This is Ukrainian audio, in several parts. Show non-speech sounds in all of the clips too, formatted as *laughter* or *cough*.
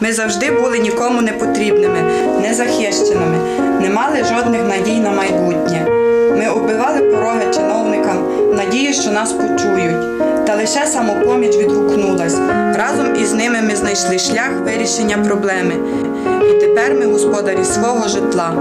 Ми завжди були нікому не потрібними, незахищеними, не мали жодних надій на майбутнє. Ми оббивали пороги чиновникам надії, що нас почують. Та лише самопоміч відгукнулась. Разом із ними ми знайшли шлях вирішення проблеми. І тепер ми господарі свого житла.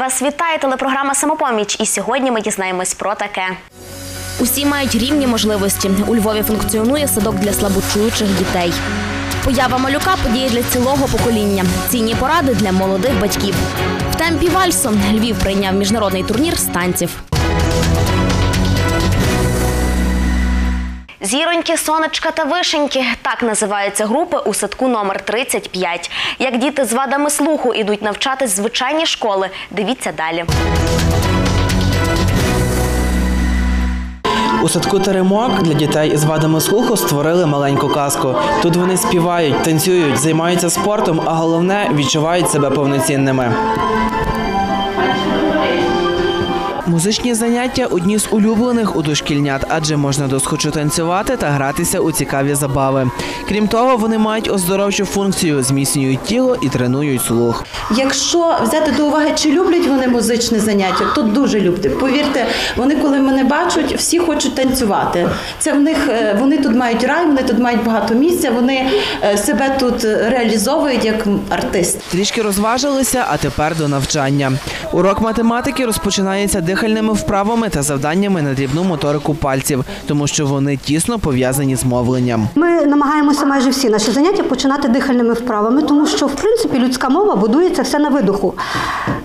Вас вітає телепрограма Самопоміч, і сьогодні ми дізнаємось про таке. Усі мають рівні можливості. У Львові функціонує садок для слабочуючих дітей. Поява малюка подія для цілого покоління. Цінні поради для молодих батьків. В темпі вальсом Львів прийняв міжнародний турнір з танців. Зіроньки, сонечка та вишеньки так називаються групи у садку номер 35. Як діти з вадами слуху ідуть навчатись звичайні школи. Дивіться далі. У садку Теремок для дітей із вадами слуху створили маленьку казку. Тут вони співають, танцюють, займаються спортом, а головне відчувають себе повноцінними. Музичні заняття одні з улюблених у дошкільнят, адже можна досхочу танцювати та гратися у цікаві забави. Крім того, вони мають оздоровчу функцію, зміцнюють тіло і тренують слух. Якщо взяти до уваги, чи люблять вони музичне заняття, то дуже люблять. Повірте, вони, коли мене бачать, всі хочуть танцювати. Це в них е, вони тут мають рай, вони тут мають багато місця. Вони е, себе тут реалізовують як артист. Трішки розважилися, а тепер до навчання. Урок математики розпочинається дихальними вправами та завданнями на дрібну моторику пальців, тому що вони тісно пов'язані з мовленням. Ми намагаємося майже всі наші заняття починати дихальними вправами, тому що в принципі людська мова будується все на видоху.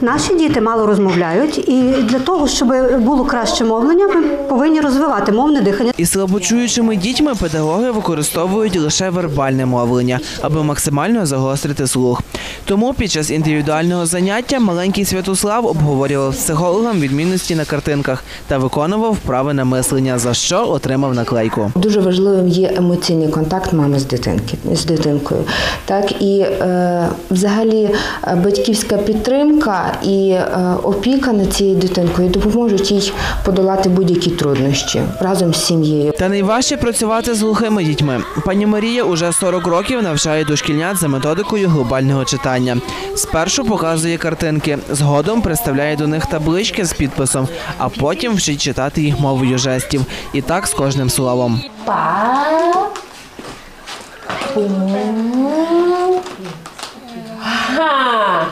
Наші діти мало розмовляють, і для того, щоб було краще мовлення, ми повинні розвивати мовне дихання. Із слабочуючими дітьми педагоги використовують лише вербальне мовлення, аби максимально загострити слух. Тому під час індивідуального заняття маленький Святослав обговорював з психологом відмінності на картинках та виконував вправи на мислення, за що отримав наклейку. Дуже важливим є емоційний контакт мами з дитинки з дитинкою. Так і е, взагалі е, батьківська підтримка і е, опіка над цією дитинкою допоможуть їй подолати будь-які труднощі разом з сім'єю. Та найважче працювати з глухими дітьми. Пані Марія уже 40 років навчає дошкільнят за методикою глобального читання. Спершу показує картинки, згодом представляє до них таблички з підписом, а потім вчить читати їх мовою жестів. І так з кожним словом. Ага.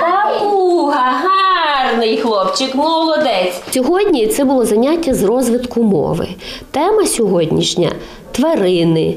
Папуга, гарний хлопчик, молодець. Сьогодні це було заняття з розвитку мови. Тема сьогоднішня тварини.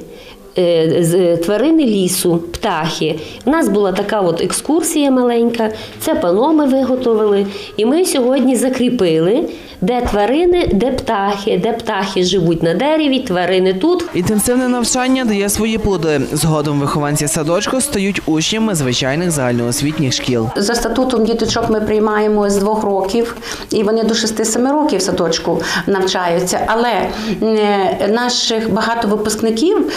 Е, з- Тварини лісу, птахи. У нас була така от екскурсія маленька, це пано ми виготовили. І ми сьогодні закріпили, де тварини, де птахи, де птахи живуть на дереві, тварини тут. Інтенсивне навчання дає свої плоди. Згодом вихованці садочку стають учнями звичайних загальноосвітніх шкіл. За статутом діточок ми приймаємо з двох років, і вони до 6-7 років в садочку навчаються. Але е, наших багато випускників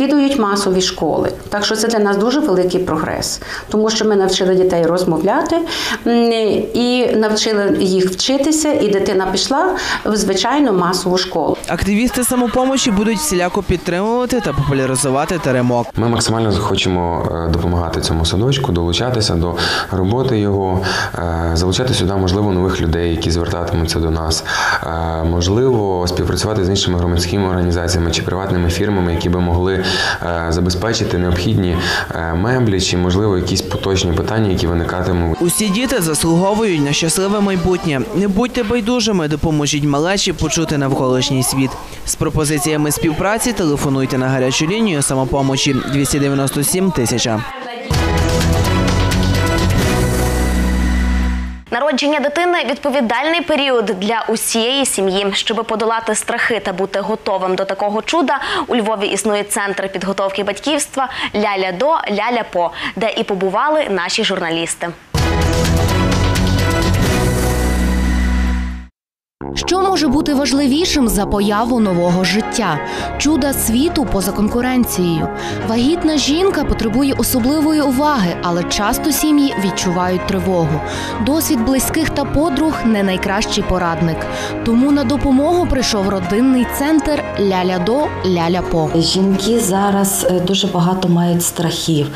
відвідують масові школи. Так що це для нас дуже великий прогрес, тому що ми навчили дітей розмовляти і навчили їх вчитися, і дитина пішла в звичайну масову школу. Активісти самопомочі будуть всіляко підтримувати та популяризувати теремок. Ми максимально хочемо е, допомагати цьому садочку, долучатися до роботи його, е, залучати сюди, можливо, нових людей, які звертатимуться до нас, Е, можливо, співпрацювати з іншими громадськими організаціями чи приватними фірмами, які би могли забезпечити необхідні е, меблі чи, можливо, якісь поточні питання, які виникатимуть. Усі діти заслуговують на щасливе майбутнє. Не будьте байдужими, допоможіть малечі почути навколишній світ. З пропозиціями співпраці телефонуйте на гарячу лінію самопомочі 297 тисяча. Народження дитини відповідальний період для усієї сім'ї. Щоб подолати страхи та бути готовим до такого чуда, у Львові існує центр підготовки батьківства Ляля до Ляля по, де і побували наші журналісти. Що може бути важливішим за появу нового життя, чуда світу поза конкуренцією? Вагітна жінка потребує особливої уваги, але часто сім'ї відчувають тривогу. Досвід близьких та подруг не найкращий порадник. Тому на допомогу прийшов родинний центр Ляля до Ляля по. Жінки зараз е, дуже багато мають страхів.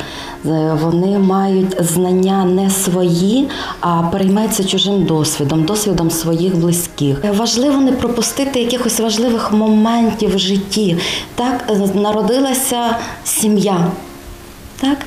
Е, Вони мають знання не свої, а переймаються чужим досвідом, досвідом своїх близьких. Е, Важливо не пропустити якихось важливих моментів в житті. Так е, народилася сім'я. Так?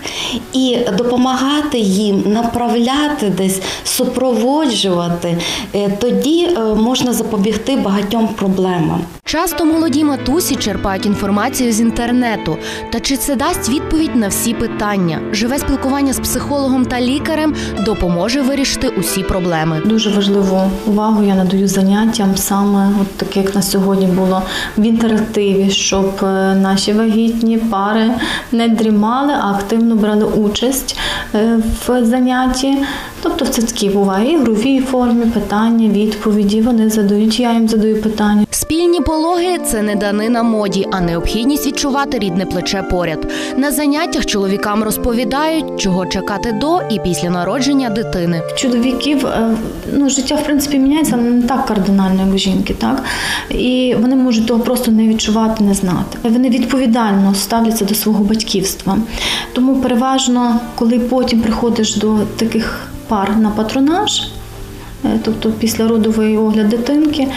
І допомагати їм, направляти десь, супроводжувати, Е, тоді е, можна запобігти багатьом проблемам. Часто молоді матусі черпають інформацію з інтернету. Та чи це дасть відповідь на всі питання? Живе спілкування з психологом та лікарем допоможе вирішити усі проблеми. Дуже важливу увагу я надаю заняттям саме от таке, як на сьогодні було в інтерактиві, щоб е, наші вагітні пари не дрімали, а активно брали участь е, в занятті. Тобто це такі буває ігровій формі, питання, відповіді. Вони задають, я їм задаю питання. Спільні пологи це не данина моді, а необхідність відчувати рідне плече поряд. На заняттях чоловікам розповідають, чого чекати до і після народження дитини. чоловіків е, ну, життя в принципі міняється, але не так кардинально, як у жінки, так? І вони можуть того просто не відчувати, не знати. Вони відповідально ставляться до свого батьківства. Тому переважно, коли потім приходиш до таких пар на патронаж, тобто після родовий огляд дитинки.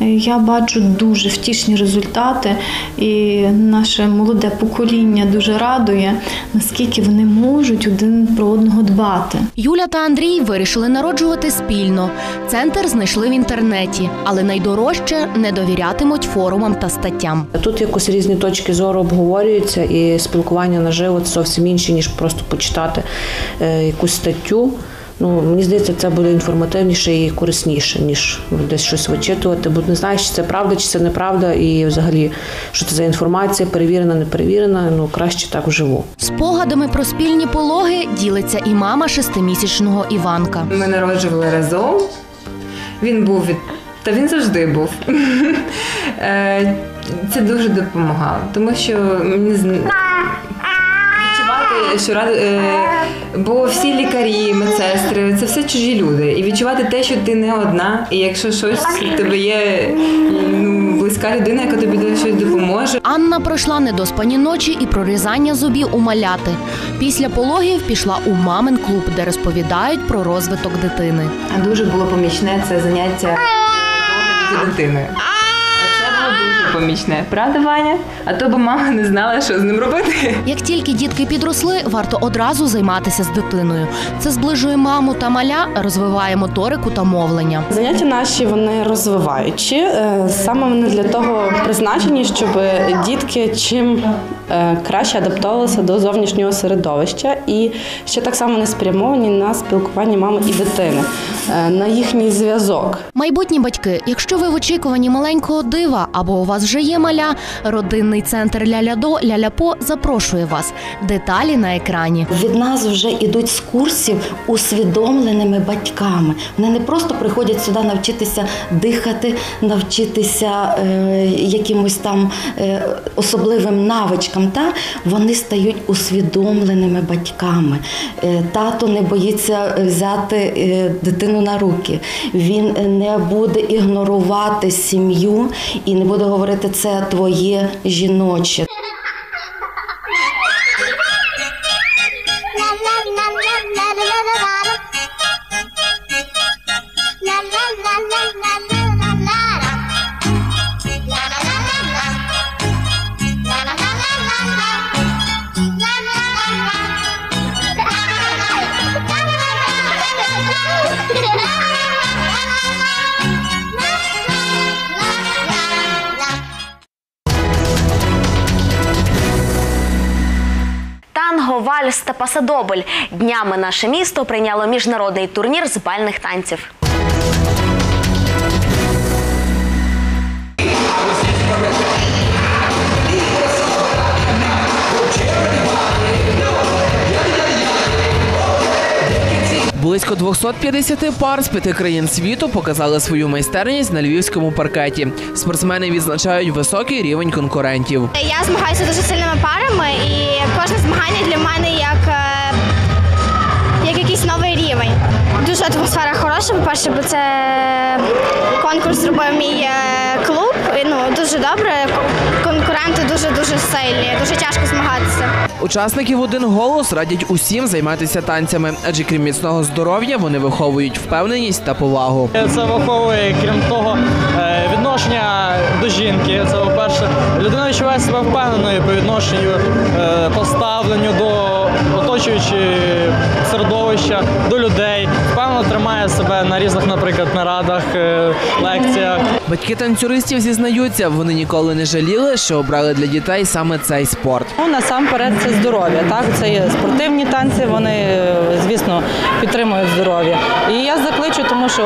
е, Я бачу дуже втішні результати, і наше молоде покоління дуже радує, наскільки вони можуть один про одного дбати. Юля та Андрій вирішили народжувати спільно. Центр знайшли в інтернеті, але найдорожче не довірятимуть форумам та статтям. Тут якось різні точки зору обговорюються, і спілкування наживо це зовсім інше, ніж просто почитати е, якусь статтю. Ну, мені здається, це буде інформативніше і корисніше, ніж десь щось вичитувати, бо не знаєш, чи це правда, чи це неправда, і взагалі, що це за інформація, перевірена, не перевірена. Ну краще так вживу. Спогадами про спільні пологи ділиться і мама шестимісячного Іванка. Ми народжували разом. Він був від. Та він завжди був. *laughs* Е, Це дуже допомагало, тому що мені бо всі лікарі, медсестри, це все чужі люди. І відчувати те, що ти не одна, і якщо щось в тебе є ну, близька людина, яка тобі щось допоможе. Анна пройшла недоспані ночі і прорізання зубів у маляти. Після пологів пішла у мамин клуб, де розповідають про розвиток дитини. А дуже було помічне це заняття дитиною. Дуже помічне, правда, Ваня? А то б мама не знала, що з ним робити. Як тільки дітки підросли, варто одразу займатися з дитиною. Це зближує маму та маля, розвиває моторику та мовлення. Заняття наші вони розвиваючі. Е, Саме вони для того призначені, щоб дітки чим е, краще адаптовувалися до зовнішнього середовища, і ще так само не спрямовані на спілкування мами і дитини, е, на їхній зв'язок. Майбутні батьки, якщо ви в очікуванні маленького дива або у вас вже є маля, родинний центр Ляля-до Ляля-по запрошує вас. Деталі на екрані. Від нас вже йдуть з курсів усвідомленими батьками. Вони не просто приходять сюди навчитися дихати, навчитися е, якимось там е, особливим навичкам. Та вони стають усвідомленими батьками. Е, тато не боїться взяти е, дитину на руки. Він не буде ігнорувати сім'ю і не буде говорити це твоє жіноче. Вальс та пасадобль. Днями наше місто прийняло міжнародний турнір з бальних танців. Близько 250 пар з п'яти країн світу показали свою майстерність на львівському паркеті. Спортсмени відзначають високий рівень конкурентів. Я змагаюся дуже сильними парами, і кожне змагання для мене як, е, як якийсь новий рівень. Дуже атмосфера хороша, по-перше, бо це конкурс зробив мій е, клуб. Ну, дуже добре. Конкуренти дуже-дуже сильні, дуже тяжко змагатися. Учасники в один голос радять усім займатися танцями, адже крім міцного здоров'я вони виховують впевненість та повагу. Це виховує, крім того, е, відношення до жінки. Це, по-перше, людина відчуває себе впевненою по відношенню, е, поставленню до оточуючого середовища, до людей. Впевнено тримає себе на різних, наприклад, нарадах, е, лекціях. Батьки танцюристів зізнаються, вони ніколи не жаліли, що обрали для дітей саме цей спорт. Ну, насамперед це здоров'я. Так, це є спортивні танці. Вони, е, звісно, підтримують здоров'я. І я закличу, тому що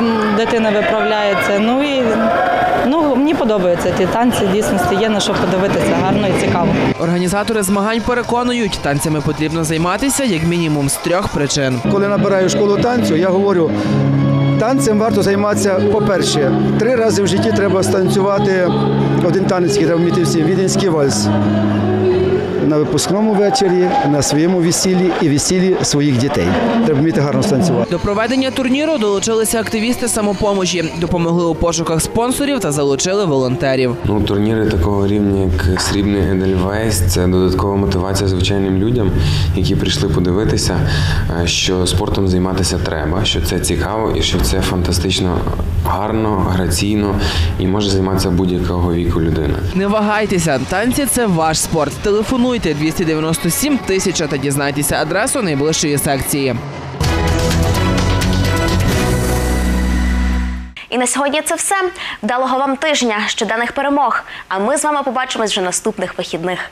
м, дитини виправляється. Ну і ну мені подобаються ті танці. Дійсності є на що подивитися, гарно і цікаво. Організатори змагань переконують, танцями потрібно займатися як мінімум з трьох причин. Коли набираю школу танцю, я говорю, танцем варто займатися, по-перше, три рази в житті треба станцювати один танець, який треба вміти всім, віденський вальс. На випускному вечорі, на своєму весіллі і весіллі своїх дітей. Треба вміти гарно станцювати. До проведення турніру долучилися активісти самопомочі, допомогли у пошуках спонсорів та залучили волонтерів. Ну, турніри такого рівня, як срібний Едельвейс, це додаткова мотивація звичайним людям, які прийшли подивитися, е, що спортом займатися треба, що це цікаво і що це фантастично гарно, граційно і може займатися будь-якого віку людина. Не вагайтеся, танці це ваш спорт. Телефонуйте 297 тисяча та дізнайтеся адресу найближчої секції. І на сьогодні це все. Вдалого вам тижня, щоденних перемог. А ми з вами побачимось вже наступних вихідних.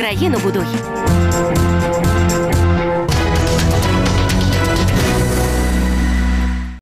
Україну будуй.